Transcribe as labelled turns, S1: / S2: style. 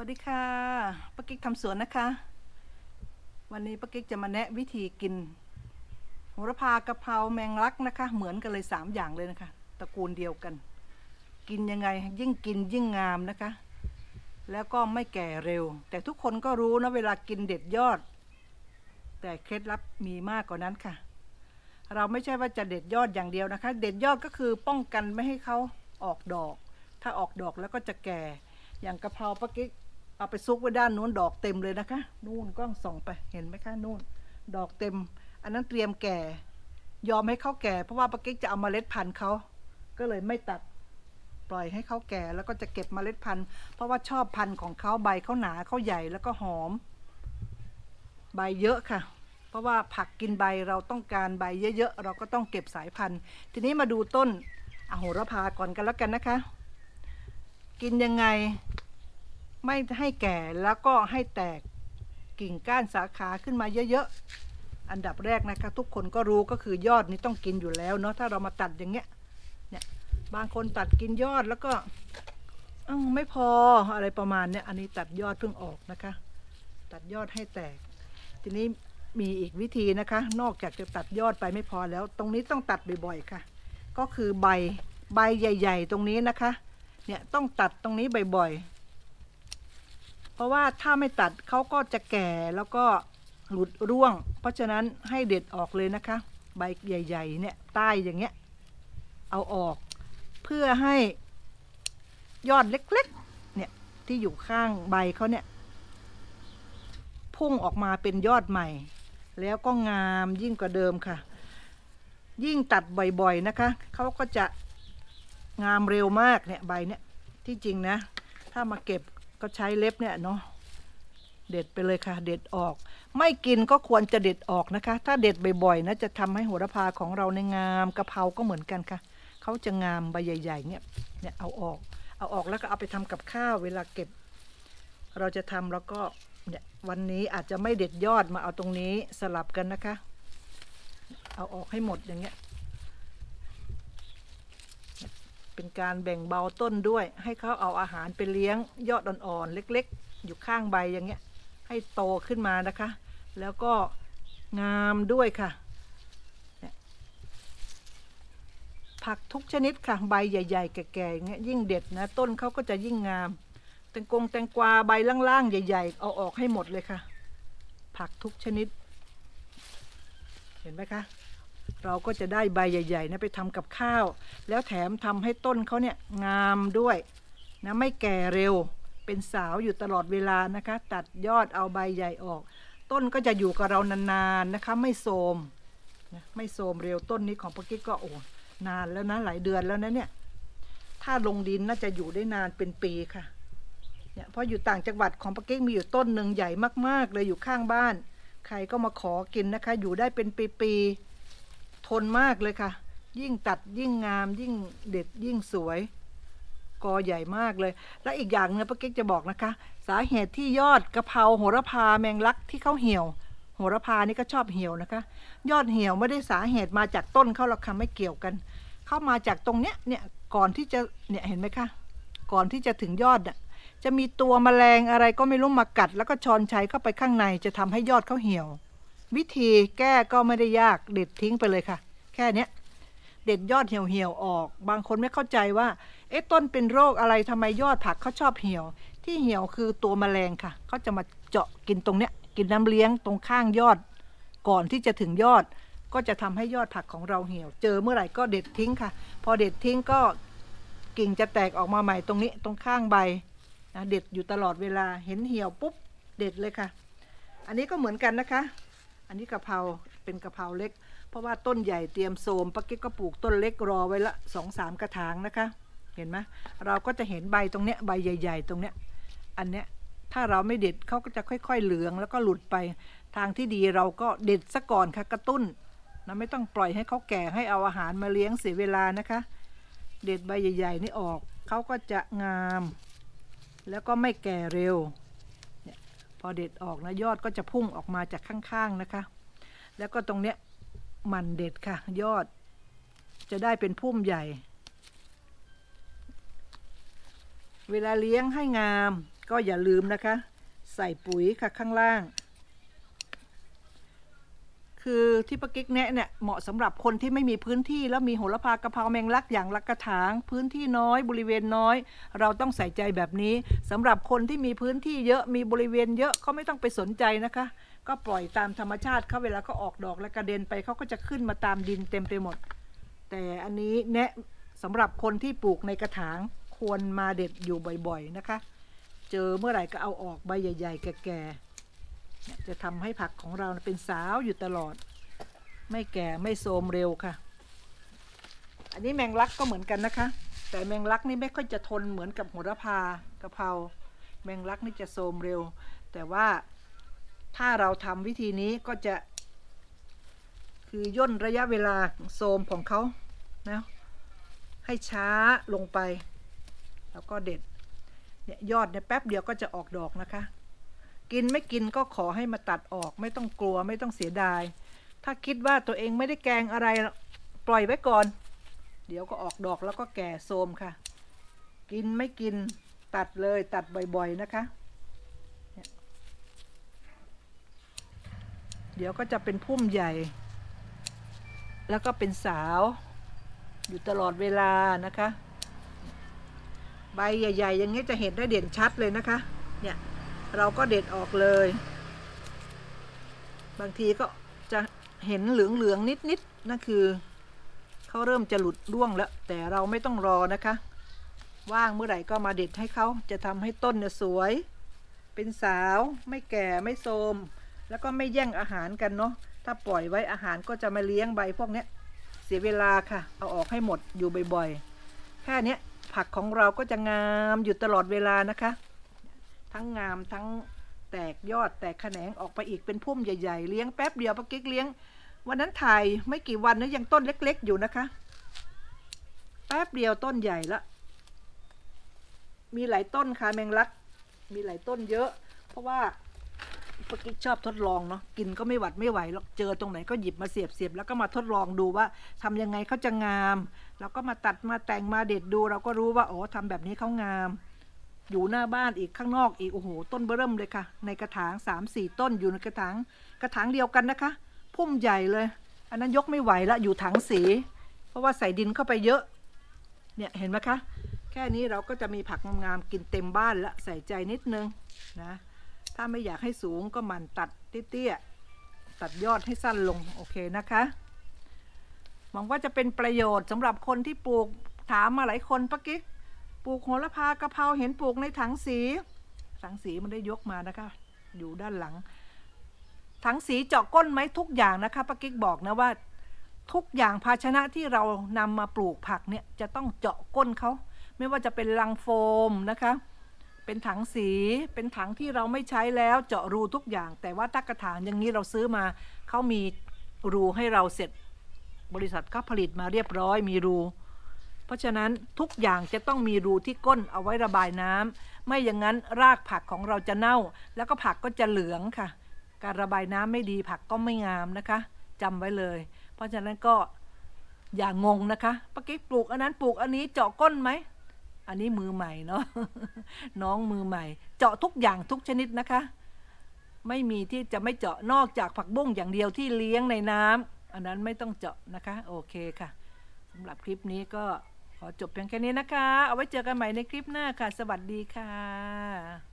S1: วัสดีค่ะป้ากิ๊กทำสวนนะคะ วันนี้ป้ากิ๊กจะมาแนะวิธีกินโหระพากะเพราแมงลักนะคะ เหมือนกันเลยสามอย่างเลยนะคะตระกูลเดียวกัน กินยังไงยิ่งกินยิ่งงามนะคะ แล้วก็ไม่แก่เร็ว แต่ทุกคนก็รู้นะเวลากินเด็ดยอด แต่เคล็ดลับมีมากกว่านั้นค่ะ เราไม่ใช่ว่าจะเด็ดยอดอย่างเดียวนะคะ เด็ดยอดก็คือป้องกันไม่ให้เขาออกดอก ถ้าออกดอกแล้วก็จะแก่อย่างกะเพราปากิ๊ก เอาไปซุกไว้ด้านนู้นดอกเต็มเลยนะคะ นู่นกล้องส่องไปเห็นไหมคะนู่น ดอกเต็ม อันนั้นเตรียมแก่ ยอมให้เขาแก่ เพราะว่าปากิ๊กจะเอามาเมล็ดพันธุ์เขาก็เลยไม่ตัดปล่อยให้เขาแก่แล้วก็จะเก็บมเมล็ดพันธุ์ เพราะว่าชอบพันธุ์ของเขาใบเขาหนาเขาใหญ่แล้วก็หอม ใบเยอะค่ะ เพราะว่าผักกินใบเราต้องการใบเยอะๆเราก็ต้องเก็บสายพันธุ์ ทีนี้มาดูต้นอโหระพาก่อนกันแล้วกันนะคะ กินยังไง ไม่ให้แก่แล้วก็ให้แตกกิ่งก้านสาขาขึ้นมาเยอะๆ อันดับแรกนะคะ ทุกคนก็รู้ก็คือยอดนี้ต้องกินอยู่แล้วเนาะถ้าเรามาตัดอย่างเงี้ยเนี่ยบางคนตัดกินยอดแล้วก็อไม่พออะไรประมาณเนี้ยอันนี้ตัดยอดเพิ่งออกนะคะ ตัดยอดให้แตก ทีนี้มีอีกวิธีนะคะ นอกจากจะตัดยอดไปไม่พอแล้ว ตรงนี้ต้องตัดบ่อยๆค่ะ ก็คือใบใบใหญ่ ๆ ตรงนี้นะคะ เนี่ยต้องตัดตรงนี้บ่อยๆ เพราะว่าถ้าไม่ตัดเขาก็จะแก่แล้วก็หลุดร่วง เพราะฉะนั้นให้เด็ดออกเลยนะคะ ใบใหญ่ๆเนี่ยใต้อย่างเงี้ยเอาออกเพื่อให้ยอดเล็กๆเนี่ยที่อยู่ข้างใบเขาเนี่ยพุ่งออกมาเป็นยอดใหม่ แล้วก็งามยิ่งกว่าเดิมค่ะ ยิ่งตัดบ่อยๆนะคะเขาก็จะงามเร็วมากเนี่ยใบเนี่ยที่จริงนะ ถ้ามาเก็บ ก็ใช้เล็บเนี่ยเนาะเด็ดไปเลยค่ะ เด็ดออก ไม่กินก็ควรจะเด็ดออกนะคะ ถ้าเด็ดบ่อยๆนะจะทำให้โหระพาของเราในงามกะเพราก็เหมือนกันค่ะเขาจะงามใบใหญ่ ๆ เนี่ยเนี่ยเอาออก เอาออกแล้วก็เอาไปทำกับข้าวเวลาเก็บ เราจะทำแล้วก็เนี่ยวันนี้อาจจะไม่เด็ดยอดมาเอาตรงนี้สลับกันนะคะ เอาออกให้หมดอย่างเงี้ย เป็นการแบ่งเบาต้นด้วย ให้เขาเอาอาหารไปเลี้ยงยอดอ่อนๆเล็กๆ อยู่ข้างใบอย่างเงี้ย ให้โตขึ้นมานะคะ แล้วก็งามด้วยค่ะ ผักทุกชนิดค่ะ ใบใหญ่ ๆ แก่ๆอย่างเงี้ยยิ่งเด็ดนะ ต้นเขาก็จะยิ่งงาม แตงกงแตงกวาใบล่างๆ ใหญ่ ๆ เอาออกให้หมดเลยค่ะ ผักทุกชนิด เห็นไหมคะ เราก็จะได้ใบใหญ่ๆนะไปทำกับข้าว แล้วแถมทำให้ต้นเขาเนี่ยงามด้วยนะไม่แก่เร็วเป็นสาวอยู่ตลอดเวลานะคะ ตัดยอดเอาใบใหญ่ออก ต้นก็จะอยู่กับเรานานๆนะคะ ไม่โทรมนะไม่โทรมเร็วต้นนี้ของปกกิ๊กก็โอ้นานแล้วนะหลายเดือนแล้วนะเนี่ย ถ้าลงดินน่าจะอยู่ได้นานเป็นปีค่ะเนี่ยเพราะอยู่ต่างจังหวัดของปาเก้งมีอยู่ต้นหนึ่งใหญ่มากๆเลยอยู่ข้างบ้าน ใครก็มาขอกินนะคะ อยู่ได้เป็นปีๆ ทนมากเลยค่ะ ยิ่งตัดยิ่งงามยิ่งเด็ดยิ่งสวย กอใหญ่มากเลย และอีกอย่างเนี่ยป้าเก๊กจะบอกนะคะ สาเหตุที่ยอดกะเพราโหระพาแมงลักที่เขาเหี่ยว โหระพานี่ก็ชอบเหี่ยวนะคะ ยอดเหี่ยวไม่ได้สาเหตุมาจากต้นเขาหรอกค่ะไม่เกี่ยวกัน เข้ามาจากตรงเนี้ยเนี่ยก่อนที่จะเนี่ยเห็นไหมคะก่อนที่จะถึงยอดน่ะจะมีตัวแมลงอะไรก็ไม่รู้มากัด แล้วก็ชอนชัยเข้าไปข้างในจะทำให้ยอดเขาเหี่ยว วิธีแก้ก็ไม่ได้ยากเด็ดทิ้งไปเลยค่ะ แค่เนี้ยเด็ดยอดเหี่ยวเหี่ยวๆออก บางคนไม่เข้าใจว่า เอ๊ะต้นเป็นโรคอะไรทำไมยอดผักเขาชอบเหี่ยว ที่เหี่ยวคือตัวแมลงค่ะเขาจะมาเจาะกินตรงเนี้ยกินน้ำเลี้ยงตรงข้างยอด ก่อนที่จะถึงยอด ก็จะทำให้ยอดผักของเราเหี่ยว เจอเมื่อไหร่ก็เด็ดทิ้งค่ะ พอเด็ดทิ้งก็กิ่งจะแตกออกมาใหม่ตรงนี้ตรงข้างใบนะเด็ดอยู่ตลอดเวลาเห็นเหี่ยวปุ๊บเด็ดเลยค่ะ อันนี้ก็เหมือนกันนะคะ อันนี้กะเพราเป็นกะเพราเล็ก เพราะว่าต้นใหญ่เตรียมโสมปักกิ๊กก็ปลูกต้นเล็กรอไว้ละสองสามกระถางนะคะ เห็นไหมเราก็จะเห็นใบตรงเนี้ยใบใหญ่ ๆ ตรงเนี้ยอันเนี้ยถ้าเราไม่เด็ดเขาก็จะค่อยๆเหลืองแล้วก็หลุดไปทางที่ดีเราก็เด็ดซะก่อนค่ะกระตุ้นนะไม่ต้องปล่อยให้เขาแก่ให้เอาอาหารมาเลี้ยงเสียเวลานะคะ เด็ดใบใหญ่ ๆ นี่ออกเขาก็จะงาม แล้วก็ไม่แก่เร็ว พอเด็ดออกนะยอดก็จะพุ่งออกมาจากข้างๆนะคะ แล้วก็ตรงเนี้ยมันเด็ดค่ะ ยอด จะได้เป็นพุ่มใหญ่ เวลาเลี้ยงให้งามก็อย่าลืมนะคะ ใส่ปุ๋ยค่ะข้างล่าง คือที่ปากิ๊กแนะเนี่ยเหมาะสำหรับคนที่ไม่มีพื้นที่แล้วมีโหระพากะเพราแมงลักอย่างละกกระถาง พื้นที่น้อยบริเวณน้อย เราต้องใส่ใจแบบนี้สำหรับคนที่มีพื้นที่เยอะมีบริเวณเยอะเขาไม่ต้องไปสนใจนะคะ ก็ปล่อยตามธรรมชาติเขาเวลาเขาออกดอกและกระเด็นไปเขาก็จะขึ้นมาตามดินเต็มไปหมด แต่อันนี้แนะสำหรับคนที่ปลูกในกระถางควรมาเด็ดอยู่บ่อยๆนะคะ เจอเมื่อไหร่ก็เอาออกใบใหญ่ ๆ แก่ๆ จะทำให้ผักของเราเป็นสาวอยู่ตลอด ไม่แก่ไม่โทรมเร็วค่ะ อันนี้แมงลักก็เหมือนกันนะคะ แต่แมงลักนี่ไม่ค่อยจะทนเหมือนกับโหระพากะเพราแมงลักนี่จะโทรมเร็ว แต่ว่าถ้าเราทำวิธีนี้ก็จะ คือย่นระยะเวลาโทรมของเขานะให้ช้าลงไป แล้วก็เด็ดเนี่ยยอดเนี่ยแป๊บเดียวก็จะออกดอกนะคะ กินไม่กินก็ขอให้มาตัดออกไม่ต้องกลัวไม่ต้องเสียดาย ถ้าคิดว่าตัวเองไม่ได้แกงอะไรปล่อยไว้ก่อน เดี๋ยวก็ออกดอกแล้วก็แก่โทรมค่ะ กินไม่กินตัดเลยตัดบ่อยๆนะคะเนี่ยเดี๋ยวก็จะเป็นพุ่มใหญ่ แล้วก็เป็นสาว อยู่ตลอดเวลานะคะ ใบใหญ่ ๆ อย่างนี้จะเห็นได้เด่นชัดเลยนะคะ เนี่ย เราก็เด็ดออกเลย บางทีก็จะเห็นเหลืองๆนิดๆนั่นคือเขาเริ่มจะหลุดร่วงแล้ว แต่เราไม่ต้องรอนะคะ ว่างเมื่อไหร่ก็มาเด็ดให้เขาจะทำให้ต้นเนี่ยสวย เป็นสาวไม่แก่ไม่โทมแล้วก็ไม่แย่งอาหารกันเนาะถ้าปล่อยไว้อาหารก็จะมาเลี้ยงใบพวกเนี้ยเสียเวลาค่ะ เอาออกให้หมดอยู่บ่อยๆ แค่นี้ผักของเราก็จะงามอยู่ตลอดเวลานะคะ ทั้งงามทั้งแตกยอดแตกแขนงออกไปอีกเป็นพุ่มใหญ่ๆ เลี้ยงแป๊บเดียวปะกิ๊กเลี้ยง วันนั้นถ่ายไม่กี่วันนะยังต้นเล็ก ๆ อยู่นะคะ แป๊บเดียวต้นใหญ่ละมีหลายต้นค่ะแมงลัก มีหลายต้นเยอะ เพราะว่าปกิ๊กชอบทดลองเนาะกินก็ไม่หวัดไม่ไหวหรอกเจอตรงไหนก็หยิบมาเสียบเสียบแล้วก็มาทดลองดูว่าทำยังไงเขาจะงาม แล้วก็มาตัดมาแต่งมาเด็ดดู เราก็รู้ว่าโอ๋อทำแบบนี้เขางาม อยู่หน้าบ้านอีกข้างนอกอีกโอ้โหต้นเบริ่มเลยค่ะ ในกระถางสามสี่ต้นอยู่ในกระถางกระถางเดียวกันนะคะ พุ่มใหญ่เลย อันนั้นยกไม่ไหวละอยู่ถังสี เพราะว่าใส่ดินเข้าไปเยอะเนี่ยเห็นไหมคะ แค่นี้เราก็จะมีผักงามๆกินเต็มบ้านละใส่ใจนิดนึงนะถ้าไม่อยากให้สูงก็หมันตัดเตี้ยๆตัดยอดให้สั้นลงโอเคนะคะหวังว่าจะเป็นประโยชน์สำหรับคนที่ปลูกถามมาหลายคนปะกิ๊ก ปลูกโหระพากะเพราเห็นปลูกในถังสี ถังสีมันได้ยกมานะคะ อยู่ด้านหลัง ถังสีเจาะก้นไหมทุกอย่างนะคะปะกิ๊กบอกนะว่าทุกอย่างภาชนะที่เรานำมาปลูกผักเนี่ยจะต้องเจาะก้นเขาไม่ว่าจะเป็นลังโฟมนะคะ เป็นถังสีเป็นถังที่เราไม่ใช้แล้วเจาะรูทุกอย่าง แต่ว่าตักกระถางอย่างนี้เราซื้อมาเขามีรูให้เราเสร็จ บริษัทก็ผลิตมาเรียบร้อยมีรู เพราะฉะนั้นทุกอย่างจะต้องมีรูที่ก้นเอาไว้ระบายน้ำไม่อย่างนั้นรากผักของเราจะเน่า แล้วก็ผักก็จะเหลืองค่ะ การระบายน้ำไม่ดีผักก็ไม่งามนะคะจำไว้เลย เพราะฉะนั้นก็อย่างงนะคะปะกิ๊กปลูกอันนั้นปลูกอันนี้เจาะก้นไหม อันนี้มือใหม่เนาะ น้องมือใหม่ เจาะทุกอย่างทุกชนิดนะคะ ไม่มีที่จะไม่เจาะนอกจากผักบุ้งอย่างเดียวที่เลี้ยงในน้ำอันนั้นไม่ต้องเจาะนะคะ โอเคค่ะสำหรับคลิปนี้ก็ ขอจบเพียงแค่นี้นะคะ เอาไว้เจอกันใหม่ในคลิปหน้าค่ะ สวัสดีค่ะ